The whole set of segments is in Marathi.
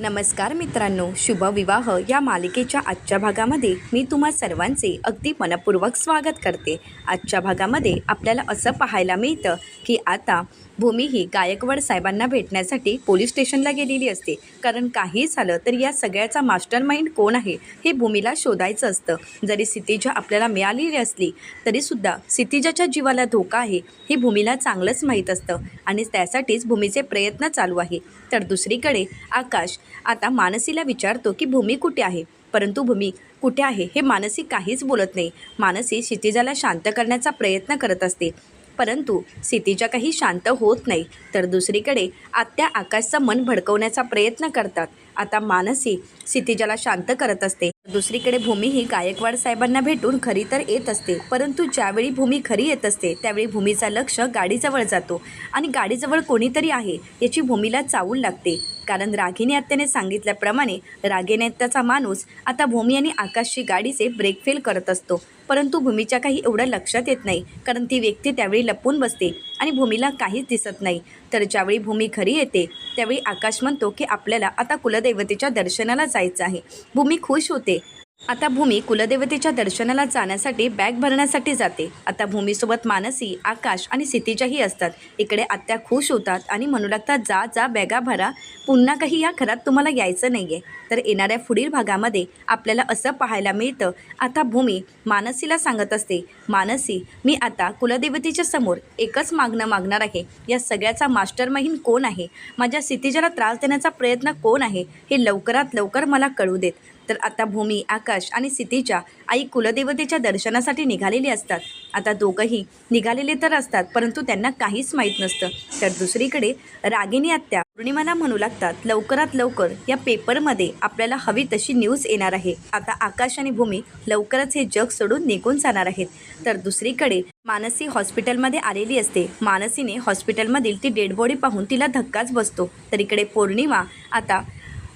नमस्कार मित्रांनो शुभ विवाह या मालिकेच्या आजच्या भागामध्ये मी तुम्हा सर्वांचे अगदी मनपूर्वक स्वागत करते. आजच्या भागामध्ये आपल्याला असं पाहायला मिळतं की आता भूमी ही गायकवाड साहेबांना भेटण्यासाठी पोलीस स्टेशनला गेलेली असते. कारण काही झालं तर या सगळ्याचा मास्टर माइंड कोण आहे हे भूमीला शोधायचं असतं. जरी सितिजा आपल्याला मिळालेली असली तरीसुद्धा सितिजाच्या जीवाला धोका आहे हे भूमीला चांगलंच माहीत असतं. आणि त्यासाठीच भूमीचे प्रयत्न चालू आहे. तर दुसरीकडे आकाश आता मानसीला विचारतो की भूमी कुठे आहे? परंतु भूमी कुठे आहे? हे मानसी काहीच बोलत नाही. मानसी क्षितिजाला शांत करण्याचा प्रयत्न करत असते. परंतु क्षितिजा काही शांत होत नाही. तर दुसरीकडे आत्या आकाशचं मन भडकवण्याचा प्रयत्न करतात. आता मानसी क्षितिजाला शांत करत असते. दुसरीकडे भूमी ही गायकवाड साहेबांना भेटून खरी तर येत असते. परंतु ज्यावेळी भूमी खरी येत असते त्यावेळी भूमीचा लक्ष गाडीजवळ जातो आणि गाडीजवळ कोणीतरी आहे याची भूमीला चावूल लागते. कारण रागिनी आत्याने सांगितल्याप्रमाणे रागिनी आत्याचा माणूस आता भूमी आणि आकाशची गाडीचे ब्रेक फेल करत असतो. परंतु भूमीच्या काही एवढं लक्षात येत नाही कारण ती व्यक्ती त्यावेळी लपून बसते आणि भूमीला काहीच दिसत नाही. तर ज्यावेळी भूमी खरी येते त्यावेळी आकाश म्हणतो की आपल्याला आता कुलदैवतेच्या दर्शनाला जायचं आहे. भूमी खुश होते आता भूमी कुलदेवतेच्या दर्शनाला जाण्यासाठी बॅग भरण्यासाठी जाते. आता भूमीसोबत मानसी आकाश आणि सितीच्याही असतात. इकडे आत्या खुश होतात आणि म्हणू लागतात जा जा बॅगा भरा. पुन्हा काही या घरात तुम्हाला यायचं नाही आहे तर येणाऱ्या पुढील भागामध्ये आपल्याला असं पाहायला मिळतं. आता भूमी मानसीला सांगत असते मानसी मी आता कुलदेवतेच्या समोर एकच मागणं मागणार आहे. या सगळ्याचा मास्टर कोण आहे? माझ्या सितीजाला त्रास देण्याचा प्रयत्न कोण आहे? हे लवकरात लवकर मला कळू देत. तर आता भूमी आकाश आणि सितीच्या आई कुलदेवतेच्या दर्शनासाठी निघालेली असतात. आता दोघंही निघालेले तर असतात परंतु त्यांना काहीच माहीत नसतं. तर दुसरीकडे रागिनी आत्या पौर्णिमाला म्हणू लागतात लवकरात लवकर या पेपरमध्ये आपल्याला हवी तशी न्यूज येणार आहे. आता आकाश आणि भूमी लवकरच हे जग सोडून निघून जाणार आहेत. तर दुसरीकडे मानसी हॉस्पिटलमध्ये आलेली असते. मानसीने हॉस्पिटलमधील ती डेड बॉडी पाहून तिला धक्काच बसतो. तर इकडे पौर्णिमा आता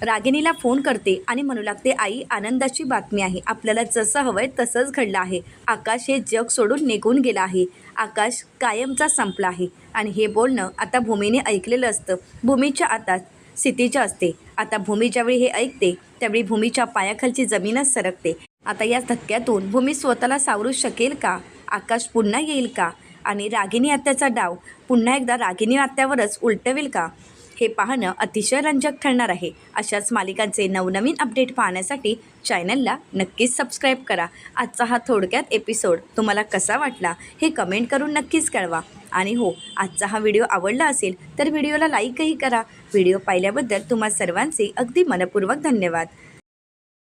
रागिणीला फोन करते आणि म्हणू लागते आई आनंदाची बातमी आहे. आपल्याला जसं हवंय तसंच घडलं आहे. आकाश हे जग सोडून निघून गेलं आहे. आकाश कायमचा संपला आहे. आणि हे बोलणं आता भूमीने ऐकलेलं असतं. भूमीच्या आता स्थितीच्या असते. आता भूमी ज्यावेळी हे ऐकते त्यावेळी भूमीच्या पायाखालची जमीनच सरकते. आता या धक्क्यातून भूमी स्वतःला सावरू शकेल का? आकाश पुन्हा येईल का? आणि रागिनी आत्याचा डाव पुन्हा एकदा रागिनी आत्यावरच उलटवेल का? हे पाहणं अतिशय रंजक ठरणार आहे. अशाच मालिकांचे नवनवीन अपडेट पाहण्यासाठी चॅनलला नक्कीच सबस्क्राईब करा. आजचा हा थोडक्यात एपिसोड तुम्हाला कसा वाटला हे कमेंट करून नक्कीच कळवा. आणि हो आजचा हा व्हिडिओ आवडला असेल तर व्हिडिओला लाईकही करा. व्हिडिओ पाहिल्याबद्दल तुम्हा सर्वांचे अगदी मनपूर्वक धन्यवाद.